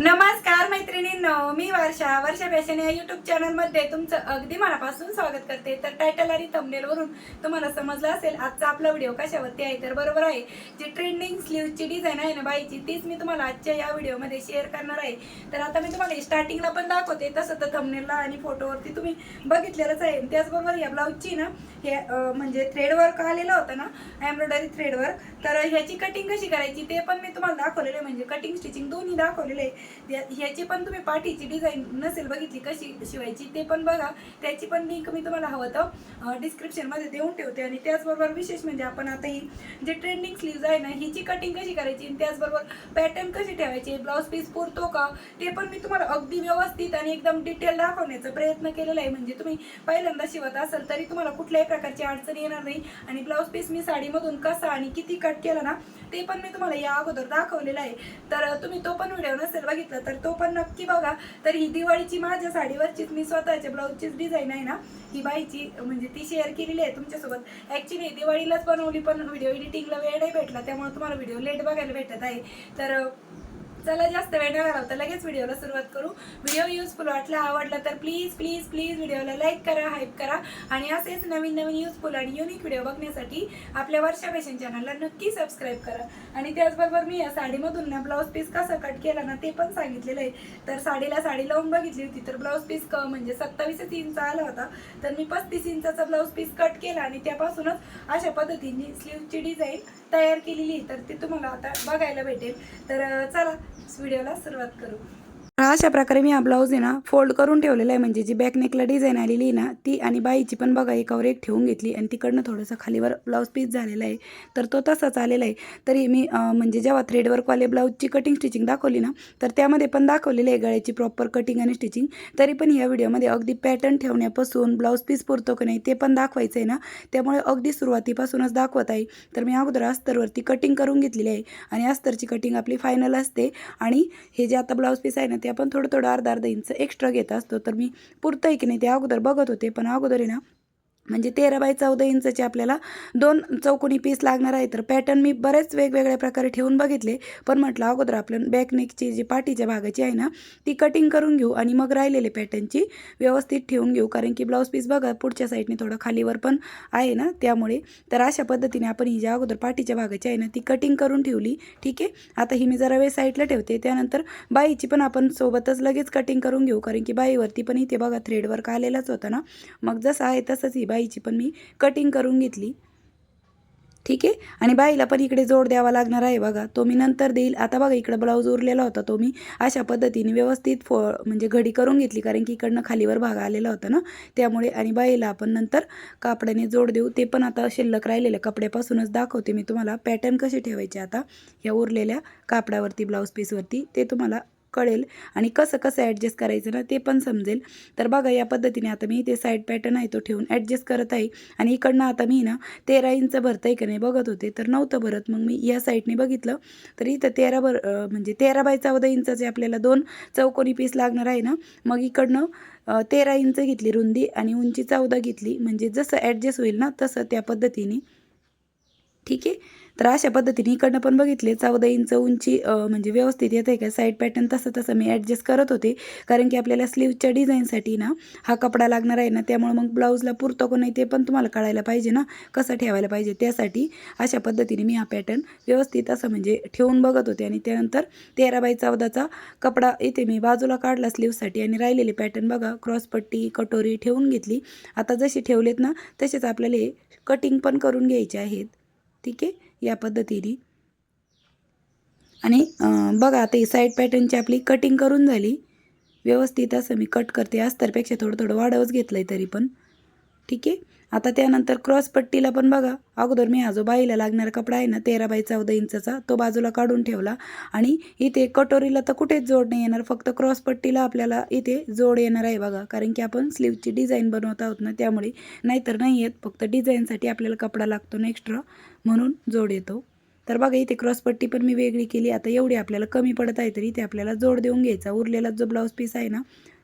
नमस्कार मैत्रिणींनो मी वर्षा वर्षा फॅशन या युट्यूब चॅनलमध्ये तुमचं अगदी मनापासून स्वागत करते. तर टायटल आणि thumbnail तुम्हाला समजलं असेल आजचा आपला व्हिडिओ कशावरती आहे? तर बरोबर आहे जी ट्रेंडिंग स्लीवची डिझाईन आहे ना बाईची तीच मी तुम्हाला आजच्या या व्हिडिओमध्ये शेअर करणार आहे. तर आता मी तुम्हाला स्टार्टिंगला पण दाखवते तसं तर थमनेलला आणि फोटोवरती तुम्ही बघितलेलंच आहे. त्याचबरोबर या ब्लाऊजची ना हे म्हणजे थ्रेड वर्क आलेलं होतं ना एम्ब्रॉयडरी थ्रेड वर्क तर ह्याची कटिंग कशी करायची ते पण मी तुम्हाला दाखवलेलं आहे. म्हणजे कटिंग स्टिचिंग दोन्ही दाखवलेले आहे. त्या- त्याची पण तुम्ही पाठीची डिझाईन नसेल बघितली कशी शिवायची ते पण बघा. त्याची पण लिंक मी तुम्हाला हवं तर डिस्क्रिप्शनमध्ये देऊन ठेवते. आणि त्याचबरोबर विशेष म्हणजे आपण आता ही जे ट्रेंडिंग स्लीव्ज आहे ना हिची कटिंग कशी करायची आणि त्याचबरोबर पॅटर्न कशी ठेवायची ब्लाऊज पीस पुरतो का ते पण मी तुम्हाला अगदी व्यवस्थित आणि एकदम डिटेल दाखवण्याचा प्रयत्न केलेला आहे. म्हणजे तुम्ही पहिल्यांदा शिवत असाल तरी तुम्हाला कुठल्याही प्रकारची अडचण येणार नाही. आणि ब्लाऊज पीस मी साडीमधून कसा आणि किती कट केला ना ते पण मी तुम्हाला या अगोदर दाखवलेलं आहे. तर तुम्ही तो पण व्हिडिओ नसेल बघितला तर तो पण नक्की बघा. तर ही दिवाळीची माझ्या साडीवरचीच मी स्वतःच्या ब्लाऊजचीच डिझाईन आहे ना ही बाईची म्हणजे ती शेअर केलेली आहे तुमच्यासोबत. ॲक्च्युली दिवाळीलाच बनवली पण व्हिडिओ एडिटिंगला वेळ नाही भेटला त्यामुळे तुम्हाला व्हिडिओ लेट बघायला भेटत आहे. तर चला जास्त वेळ न घालवता लगेच व्हिडिओला सुरुवात करू. व्हिडिओ युजफुल वाटला आवडला तर प्लीज प्लीज प्लीज व्हिडिओला लाईक करा हाईप करा. आणि असेच नवीन नवीन युजफुल आणि युनिक व्हिडिओ बघण्यासाठी आपल्या वर्षा फॅशन चॅनलला नक्की सबस्क्राईब करा. आणि त्याचबरोबर मी या साडीमधून ना ब्लाऊज पीस कसा कट केला ना ते पण सांगितलेलं आहे. तर साडीला साडी लावून बघितली होती तर ब्लाऊज पीस क म्हणजे सत्तावीसच इंच आला होता. तर मी पस्तीस इंचाचा ब्लाऊज पीस कट केला आणि त्यापासूनच अशा पद्धतीने स्लीवची डिझाईन तयार केलेली आहे. तर ती तुम्हाला आता बघायला भेटेल तर चला व्हिडिओला सुरुवात करू अशा प्रकारे मी हा ब्लाऊज आहे ना फोल्ड करून ठेवलेला आहे. म्हणजे जी बॅक नेकला डिझाईन आलेली आहे ना ती आणि बाईची पण बघा एकावर एक ठेवून घेतली आणि तिकडनं थोडंसं खालीवर ब्लाऊज पीस झालेला आहे. तर तो तसाच आलेला आहे. तरी मी म्हणजे जेव्हा थ्रेडवर्कवाले ब्लाऊजची कटिंग स्टिचिंग दाखवली ना तर त्यामध्ये पण दाखवलेली आहे गळ्याची प्रॉपर कटिंग आणि स्टिचिंग तरी पण या व्हिडिओमध्ये अगदी पॅटर्न ठेवण्यापासून ब्लाऊज पीस पुरतो की नाही ते पण दाखवायचं आहे ना. त्यामुळे अगदी सुरुवातीपासूनच दाखवत आहे. तर मी अगोदर अस्तरवरती कटिंग करून घेतलेली आहे. आणि अस्तरची कटिंग आपली फायनल असते. आणि हे जे आता ब्लाऊज पीस आहे ना ते आपण थोडं थोडं अर्धा अर्धा इंच एक्स्ट्रा घेत असतो. तर मी पुरतं आहे की नाही ते अगोदर बघत होते. पण अगोदर आहे ना म्हणजे तेरा बाय चौदा इंचचे आपल्याला दोन चौकोनी पीस लागणार आहे. तर पॅटर्न मी बरेच वेगवेगळ्या प्रकारे ठेवून बघितले. पण म्हटलं अगोदर आपल्या बॅकनेकची जी पाठीच्या भागाची आहे ना ती कटिंग करून घेऊ आणि मग राहिलेले पॅटर्नची व्यवस्थित ठेवून घेऊ. कारण की ब्लाऊज पीस बघा पुढच्या साईडने थोडं खालीवर पण आहे ना त्यामुळे. तर अशा पद्धतीने आपण ही ज्या अगोदर पाठीच्या भागाची आहे ना ती कटिंग करून ठेवली. ठीक आहे? आता ही मी जरा वेळ साईडला ठेवते. त्यानंतर बाईची पण आपण सोबतच लगेच कटिंग करून घेऊ. कारण की बाईवरती पण इथे बघा थ्रेडवर्क आलेलाच होता ना. मग जसं आहे तसंच ही बाईची पण मी कटिंग करून घेतली. ठीक आहे? आणि बाईला पण इकडे जोड द्यावा लागणार आहे बघा. तो मी नंतर देईल. आता बघा इकडं ब्लाऊज उरलेला होता. तो मी अशा पद्धतीने व्यवस्थित फो म्हणजे घडी करून घेतली. कारण की इकडनं खालीवर भाग आलेला होता ना? त्यामुळे आणि बाईला आपण नंतर कापडाने जोड देऊ. ते पण आता शिल्लक राहिलेल्या कपड्यापासूनच दाखवते मी तुम्हाला. पॅटर्न कसे ठेवायचे आता? ह्या उरलेल्या कापडावरती ब्लाऊज पीसवरती ते तुम्हाला कळेल. आणि कसं कसं ॲडजस्ट करायचं ना ते पण समजेल. तर बघा या पद्धतीने आता मी ते साईड पॅटर्न आहे तो ठेवून ॲडजस्ट करत आहे. आणि इकडनं आता मी ना तेरा इंच भरता आहे का नाही बघत होते तर नव्हतं भरत. मग मी या साईडने बघितलं तर इथं तेरा भर म्हणजे तेरा बाय चौदा इंचाचे आपल्याला दोन चौकोनी पीस लागणार आहे ना. मग इकडनं तेरा इंच घेतली रुंदी आणि उंची चौदा घेतली. म्हणजे जसं ॲडजस्ट होईल ना तसं त्या पद्धतीने ठीक आहे? तर अशा पद्धतीने इकडनं पण बघितले. चौदा इंच उंची म्हणजे व्यवस्थित येत आहे का? साईड पॅटर्न तसं तसं मी ॲडजस्ट करत होते. कारण की आपल्याला स्लीवच्या डिझाईनसाठी ना हा कपडा लागणार आहे ना त्यामुळे मग ब्लाऊजला पुरतो का नाही ते पण तुम्हाला कळायला पाहिजे ना? कसं ठेवायला पाहिजे? त्यासाठी अशा पद्धतीने मी हा पॅटर्न व्यवस्थित असं म्हणजे ठेवून बघत होते. आणि त्यानंतर तेरा बाय चौदाचा कपडा इथे मी बाजूला काढला स्लीवसाठी आणि राहिलेले पॅटर्न बघा. क्रॉसपट्टी कटोरी ठेवून घेतली. आता जशी ठेवलेत ना तसेच आपल्याला हे कटिंग पण करून घ्यायचे आहेत. ठीक आहे? या पद्धतीने. आणि बघा आता ही साईड पॅटर्नची आपली कटिंग करून झाली. व्यवस्थित असं मी कट करते. अस्तरपेक्षा थोडं थोडं वाढवच घेतलं आहे तरी पण. ठीक आहे? आता त्यानंतर क्रॉस पट्टीला पण बघा. अगोदर मी हा जो बाईला लागणारा कपडा आहे ना तेरा बाय चौदा इंचचा तो बाजूला काढून ठेवला. आणि इथे कटोरीला तर कुठेच जोड नाही येणार फक्त क्रॉस पट्टीला आपल्याला इथे जोड येणार आहे बघा. कारण की आपण स्लीवची डिझाईन बनवत आहोत ना त्यामुळे नाहीतर नाही येत. फक्त डिझाईनसाठी आपल्याला कपडा लागतो ना एक्स्ट्रा म्हणून जोड येतो. तर बघा इथे क्रॉसपट्टी पण मी वेगळी केली. आता एवढी आपल्याला कमी पडत आहे तरी इथे आपल्याला जोड देऊन घ्यायचा. उरलेला जो ब्लाऊज पीस आहे ना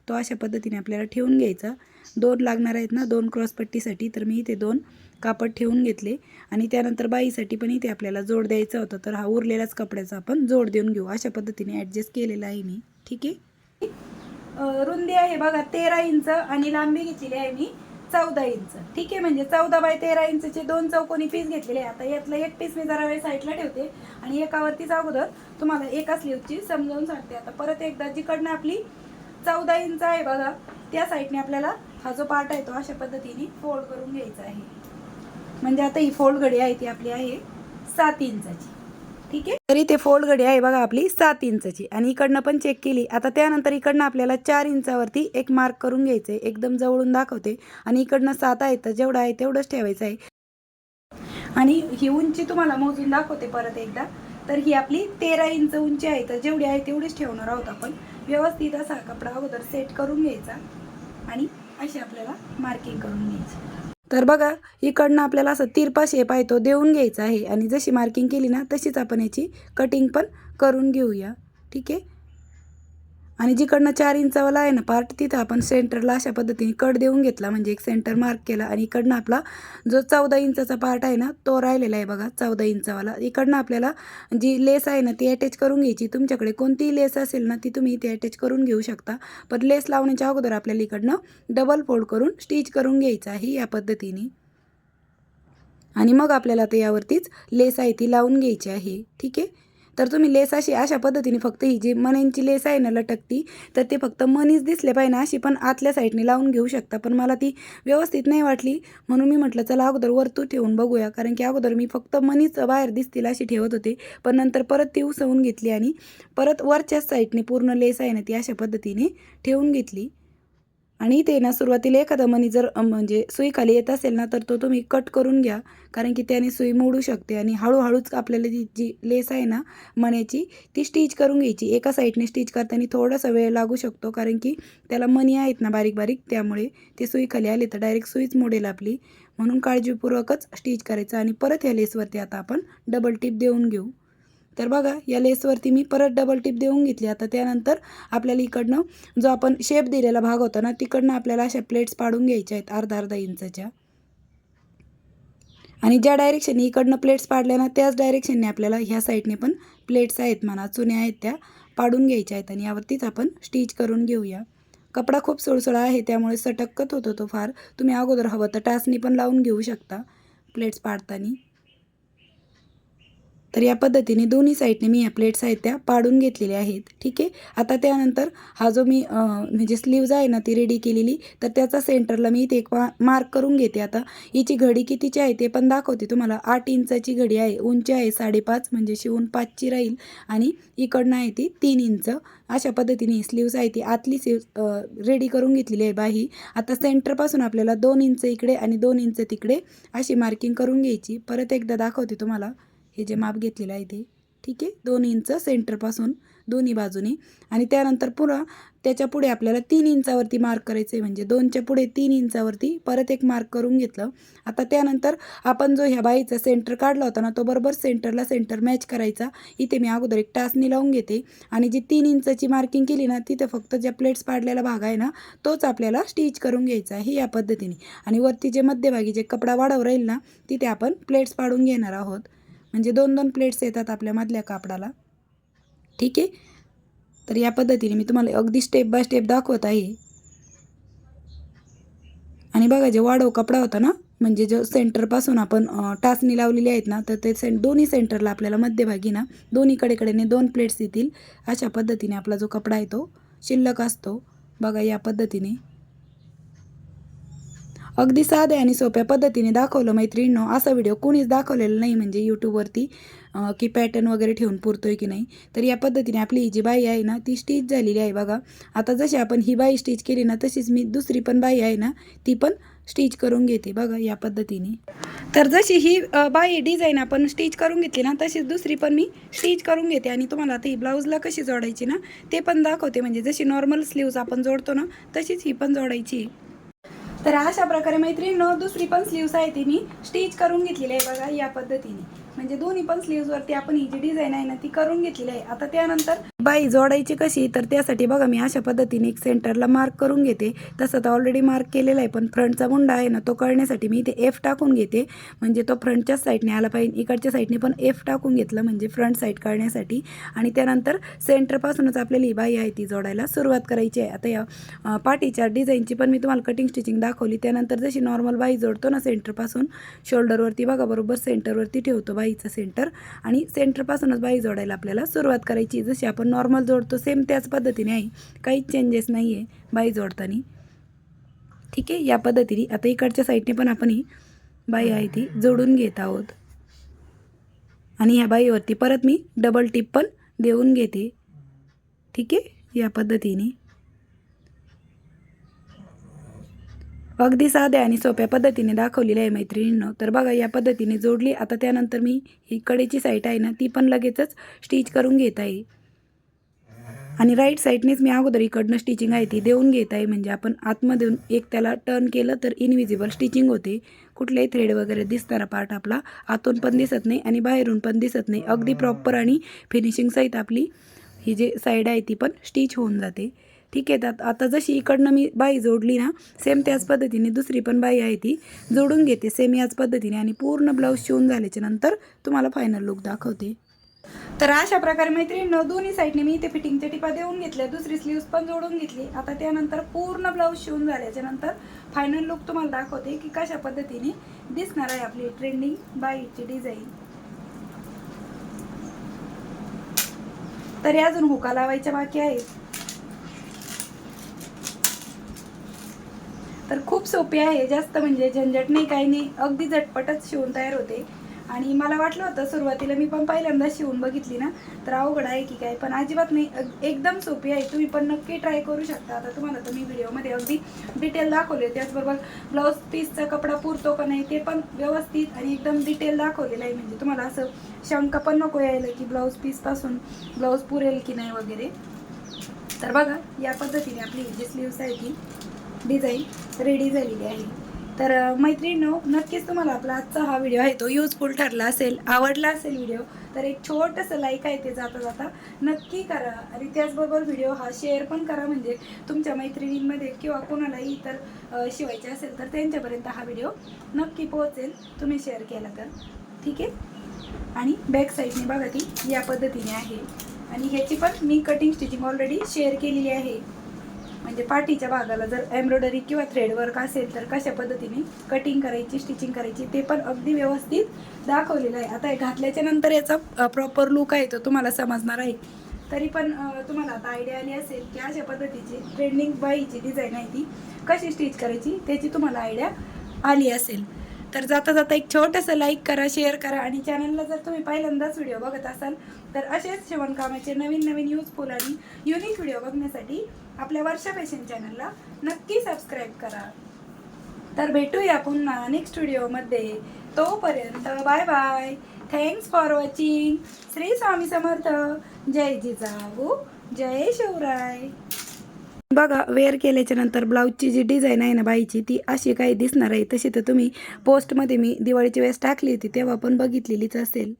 तो अशा पद्धतीने आपल्याला ठेवून घ्यायचा. दोन लागणार आहेत ना दोन क्रॉसपट्टीसाठी तर मी इथे दोन कापड ठेवून घेतले. आणि त्यानंतर बाईसाठी पण इथे आपल्याला जोड द्यायचा होता तर हा उरलेलाच कपड्याचा आपण जोड देऊन घेऊ. अशा पद्धतीने ॲडजस्ट केलेला आहे मी. ठीक आहे? रुंदी आहे बघा तेरा इंच आणि लांबी घेतलेली आहे मी चौदा इंच. ठीक आहे? म्हणजे चौदा बाय तेरा इंचचे दोन चौकोनी पीस घेतलेले आहे. आता यातलं एक पीस मी जरा वेळ साईडला ठेवते. आणि एकावरतीच अगोदर तुम्हाला एका स्लीवची समजावून सांगते. आता परत एकदा जिकडनं आपली चौदा इंच आहे बघा. त्या साईडने आपल्याला हा जो पार्ट आहे तो अशा पद्धतीने फोल्ड करून घ्यायचा आहे. म्हणजे आता ही फोल्ड घडी आहे ती आपली आहे सात इंचाची. ठीक आहे? तरी ते फोल्ड घडी आहे बघा आपली सात इंचाची. आणि इकडनं पण चेक केली. आता त्यानंतर इकडनं आपल्याला चार इंचावरती एक मार्क करून घ्यायचं आहे एकदम जवळून दाखवते. आणि इकडनं सात आहे तर जेवढं आहे तेवढंच ठेवायचं आहे. आणि ही उंची तुम्हाला मोजून दाखवते परत एकदा. तर ही आपली तेरा इंच उंची आहे. तर जेवढी आहे तेवढीच ठेवणार आहोत आपण. व्यवस्थित असा कपडा अगोदर सेट करून घ्यायचा आणि अशी आपल्याला मार्किंग करून घ्यायची. तर बघा इकडनं आपल्याला असं तिरपा शेप आहे तो देऊन घ्यायचा आहे. आणि जशी मार्किंग केली ना तशीच आपण याची कटिंग पण करून घेऊया. ठीक आहे? आणि जिकडनं चार इंचावाला आहे ना पार्ट तिथं आपण सेंटरला अशा पद्धतीने कट देऊन घेतला. म्हणजे एक सेंटर मार्क केला आणि इकडनं आपला जो चौदा इंचाचा पार्ट आहे ना तो राहिलेला आहे बघा चौदा इंचावाला. इकडनं आपल्याला जी लेस आहे ना ती अटॅच करून घ्यायची. तुमच्याकडे कोणतीही लेस असेल ना ती तुम्ही ती अटॅच करून घेऊ शकता. पण लेस लावण्याच्या अगोदर आपल्याला इकडनं डबल फोल्ड करून स्टिच करून घ्यायचं आहे या पद्धतीने. आणि मग आपल्याला तर यावरतीच लेस आहे ती लावून घ्यायची आहे. ठीक आहे? तर तुम्ही लेस अशी अशा पद्धतीने फक्त ही जी मण्यांची लेस आहे ना लटकती तर ते फक्त मनीच दिसले पाहिजे ना अशी पण आतल्या साईडने लावून घेऊ शकता. पण मला ती व्यवस्थित नाही वाटली म्हणून मी म्हटलं चला अगोदर वरतू ठेवून बघूया. कारण की अगोदर मी फक्त मनीच बाहेर दिसतील अशी ठेवत होते. पण नंतर परत ती उसवून घेतली आणि परत वरच्याच साईडने पूर्ण लेस आहे ना ती अशा पद्धतीने ठेवून घेतली. आणि ते ना सुरुवातीला एखादा मनी जर म्हणजे सुई खाली येत असेल ना तर तो तुम्ही कट करून घ्या. कारण की त्याने सुई मोडू शकते आणि हळूहळूच आपल्याला ती जी लेस आहे ना मण्याची ती स्टिच करून घ्यायची. एका साईडने स्टिच करताना थोडासा वेळ लागू शकतो कारण की त्याला मणी आहेत ना बारीक बारीक त्यामुळे ते सुई खाली आले तर डायरेक्ट सुईच मोडेल आपली. म्हणून काळजीपूर्वकच स्टिच करायचं आणि परत या लेसवरती आता आपण डबल टिप देऊन घेऊ. तर बघा या लेसवरती मी परत डबल टिप देऊन घेतली. आता त्यानंतर आपल्याला इकडनं जो आपण शेप दिलेला भाग होता ना तिकडनं आपल्याला अशा प्लेट्स पाडून घ्यायच्या आहेत अर्धा अर्धा इंचच्या. आणि ज्या डायरेक्शनने इकडनं प्लेट्स पाडल्या ना त्याच डायरेक्शनने आपल्याला ह्या साईडने पण प्लेट्स आहेत म्हणा चुन्या आहेत त्या पाडून घ्यायच्या आहेत. आणि यावरतीच आपण स्टिच करून घेऊया. कपडा खूप सुळसुळा आहे त्यामुळे सटक्कत होतो तो फार. तुम्ही अगोदर हवं तर टाचणी पण लावून घेऊ शकता प्लेट्स पाडताना. तर या पद्धतीने दोन्ही साईडने मी या प्लेट्स आहेत त्या पाडून घेतलेल्या आहेत. ठीक आहे? आता त्यानंतर हा जो मी म्हणजे स्लीव्ज आहे ना ती रेडी केलेली तर त्याचा सेंटरला मी इथे एक मार्क करून घेते. आता हिची घडी कितीची आहे ते पण दाखवते तुम्हाला. आठ इंचाची घडी आहे उंची आहे साडेपाच म्हणजे शिवून पाचची राहील. आणि इकडनं आहे ती तीन इंच. अशा पद्धतीने स्लीव्ज आहे ती आतली स्लीव रेडी करून घेतलेली आहे बाही आता सेंटरपासून आपल्याला दोन इंच इकडे आणि दोन इंच तिकडे अशी मार्किंग करून घ्यायची. परत एकदा दाखवते तुम्हाला. हे जे माप घेतलेलं आहे ते ठीक आहे? दोन इंच सेंटरपासून दोन्ही बाजूने. आणि त्यानंतर पुन्हा त्याच्या पुढे आपल्याला तीन इंचावरती मार्क करायचं आहे म्हणजे दोनच्या पुढे तीन इंचावरती परत एक मार्क करून घेतलं. आता त्यानंतर आपण जो ह्या बाईचा सेंटर काढला होता ना तो बरोबर सेंटरला सेंटर मॅच करायचा. इथे मी अगोदर एक टासनी लावून घेते. आणि जी तीन इंचाची मार्किंग केली ना तिथं फक्त ज्या प्लेट्स पाडलेला भाग आहे ना तोच आपल्याला स्टिच करून घ्यायचा आहे या पद्धतीने. आणि वरती जे मध्यभागी जे कपडा वाढव राहील ना तिथे आपण प्लेट्स पाडून घेणार आहोत. म्हणजे दोन दोन प्लेट्स येतात आपल्या मधल्या कापडाला. ठीक आहे? तर या पद्धतीने मी तुम्हाला अगदी स्टेप बाय स्टेप दाखवत आहे. आणि बघा जे वाढव कपडा होता ना म्हणजे जो सेंटरपासून आपण टाचणी लावलेली आहेत ना तर ते सें दोन्ही सेंटरला आपल्याला मध्यभागी ना दोन्ही कडेकडेने दोन प्लेट्स येतील. अशा पद्धतीने आपला जो कपडा आहे तो शिल्लक असतो. बघा या पद्धतीने. अगदी साध्या आणि सोप्या पद्धतीने दाखवलं मैत्रिणींनो. असा व्हिडिओ कोणीच दाखवलेला नाही म्हणजे यूट्यूबवरती की पॅटर्न वगैरे ठेवून पुरतोय की नाही. तर या पद्धतीने आपली ही जी बाई आहे ना ती स्टिच झालेली आहे बघा. आता जशी आपण ही बाई स्टिच केली ना तशीच मी दुसरी पण बाई आहे ना ती पण स्टिच करून घेते बघा या पद्धतीने. तर जशी ही बाई डिझाईन आपण स्टिच करून घेतली ना तशीच दुसरी पण मी स्टिच करून घेते. आणि तुम्हाला आता ही ब्लाऊजला कशी जोडायची ना ते पण दाखवते. म्हणजे जशी नॉर्मल स्लीव्ज आपण जोडतो ना तशीच ही पण जोडायची. तर अशा प्रकारे मैत्रिणीनं दुसरी पण स्लीव्स आहे ती मी स्टिच करून घेतलेली आहे बघा या पद्धतीने. म्हणजे दोन्ही पण स्लीव्सवरती आपण ही जी डिझाईन आहे ना ती करून घेतलेली आहे. आता त्यानंतर बाई जोडायची कशी तर त्यासाठी बघा मी अशा पद्धतीने एक सेंटरला मार्क करून घेते. तसं तर ऑलरेडी मार्क केलेला आहे पण फ्रंटचा गुंडा आहे ना तो कळण्यासाठी मी इथे एफ टाकून घेते. म्हणजे तो फ्रंटच्याच साईडने आला पाहिजे इकडच्या साईडने पण एफ टाकून घेतलं म्हणजे फ्रंट साईड काढण्यासाठी आणि त्यानंतर सेंटरपासूनच आपल्याला ही बाई आहे ती जोडायला सुरुवात करायची आहे. आता या पाठीच्या डिझाईनची पण मी तुम्हाला कटिंग स्टिचिंग दाखवली. त्यानंतर जशी नॉर्मल बाई जोडतो ना सेंटरपासून शोल्डरवरती बघा बरोबर सेंटरवरती ठेवतो बाईचं सेंटर आणि सेंटरपासूनच बाई जोडायला आपल्याला सुरुवात करायची जशी आपण नॉर्मल जोडतो सेम त्याच पद्धतीने आहे काहीच चेंजेस नाही आहे बाई जोडताना. ठीक? आहे या पद्धतीने. आता इकडच्या साईडने पण आपण ही बाई आहे ती जोडून घेत आहोत. आणि ह्या बाईवरती परत मी डबल टिप पण देऊन घेते. ठीक? आहे या पद्धतीने. अगदी साध्या आणि सोप्या पद्धतीने दाखवलेली आहे मैत्रिणींनं. तर बघा या पद्धतीने जोडली. आता त्यानंतर मी ही कडेची साईट आहे ना ती पण लगेचच स्टिच करून घेत आहे. आणि राईट साईडनेच मी अगोदर इकडनं स्टिचिंग आहे ती देऊन घेत आहे. म्हणजे आपण आतमधून एक त्याला टर्न केलं तर इनविजिबल स्टिचिंग होते. कुठलेही थ्रेड वगैरे दिसणारा पार्ट आपला आतून पण दिसत नाही आणि बाहेरून पण दिसत नाही. अगदी प्रॉपर आणि फिनिशिंग सहित आपली ही जी साईड आहे ती पण स्टिच होऊन जाते. ठीक आहे तर आता जशी इकडनं मी बाई जोडली ना सेम त्याच पद्धतीने दुसरी पण बाई आहे ती जोडून घेते सेम याच पद्धतीने आणि पूर्ण ब्लाऊज शिवून झाल्याच्यानंतर तुम्हाला फायनल लुक दाखवते. तर अशा प्रकारे मैत्रिणीनं दोन्ही साईडने मी इथे फिटिंगच्या टिपा देऊन घेतल्या दुसरी स्लीव्स पण जोडून घेतली. आता त्यानंतर पूर्ण ब्लाऊज शिवून झाल्याच्यानंतर फायनल लुक तुम्हाला दाखवते की कशा पद्धतीने दिसणार आहे आपली ट्रेंडिंग बाईची डिझाईन तरी अजून हुका लावायच्या बाकी आहेत. तर खूप सोपी आहे जास्त म्हणजे झंझट नाही काही नाही. अगदी झटपटच शिवून तयार होते. आणि मला वाटलं होतं सुरुवातीला मी पण पहिल्यांदा शिवून बघितली ना तर अवघड आहे की काय पण अजिबात नाही. एकदम सोपी आहे. तुम्ही पण नक्की ट्राय करू शकता. आता तुम्हाला तर मी व्हिडिओमध्ये अगदी डिटेल दाखवले. त्याचबरोबर ब्लाऊज पीसचा कपडा पुरतो का नाही ते पण व्यवस्थित आणि एकदम डिटेल दाखवलेलं आहे. म्हणजे तुम्हाला असं शंका पण नको यायला की ब्लाऊज पीसपासून ब्लाऊज पुरेल की नाही वगैरे. तर बघा या पद्धतीने आपली जी स्लीव्स आहे ती डिझाईन रेडी झालेली आहे. तर मैत्रिणीनो नक्कीच तुम्हाला आपला आजचा हा व्हिडिओ आहे तो युजफुल ठरला असेल आवडला असेल व्हिडिओ तर एक छोटंसं लाईक आहे ते जाता जाता नक्की करा. आणि त्याचबरोबर व्हिडिओ हा शेअर पण करा म्हणजे तुमच्या मैत्रिणींमध्ये किंवा कोणालाही इतर शिवायचे असेल तर त्यांच्यापर्यंत हा व्हिडिओ नक्की पोहोचेल. तुम्ही शेअर केला तर. ठीक आहे? आणि बॅक साईडने बघा ती या पद्धतीने आहे. आणि ह्याची पण मी कटिंग स्टिचिंग ऑलरेडी शेअर केलेली आहे. म्हणजे पाठीच्या भागाला जर एम्ब्रॉयडरी किंवा थ्रेड वर्क असेल तर कशा पद्धतीने कटिंग करायची स्टिचिंग करायची ते पण अगदी व्यवस्थित दाखवलेलं आहे. आता हे घातल्याच्या नंतर याचा प्रॉपर लुक आहे तो तुम्हाला समजणार आहे. तरी पण तुम्हाला आता आयडिया आली असेल की अशा पद्धतीची ट्रेंडिंग बाईची डिझाईन आहे ती कशी स्टिच करायची त्याची तुम्हाला आयडिया आली असेल. तर जाता जाता एक छोटंसं लाईक करा शेअर करा आणि चॅनलला जर तुम्ही पहिल्यांदाच व्हिडिओ बघत असाल तर असेच शिवणकामाचे नवीन नवीन यूजफुल आणि युनिक व्हिडिओ बघण्यासाठी आपल्या वर्षा फॅशन चॅनलला नक्की सबस्क्राईब करा. तर भेटूया पुन्हा नेक्स्ट व्हिडिओमध्ये तोपर्यंत bye bye. Thanks for watching Shri Swami Samarth. जय जिजाऊ. जय शिवराय. बघा वेअर केल्याच्यानंतर ब्लाऊजची जी डिझाईन आहे ना बाईची ती अशी काही दिसणार आहे. तशी तर तुम्ही पोस्टमध्ये मी दिवाळीची वेळेस टाकली होती तेव्हा पण बघितलेलीच असेल.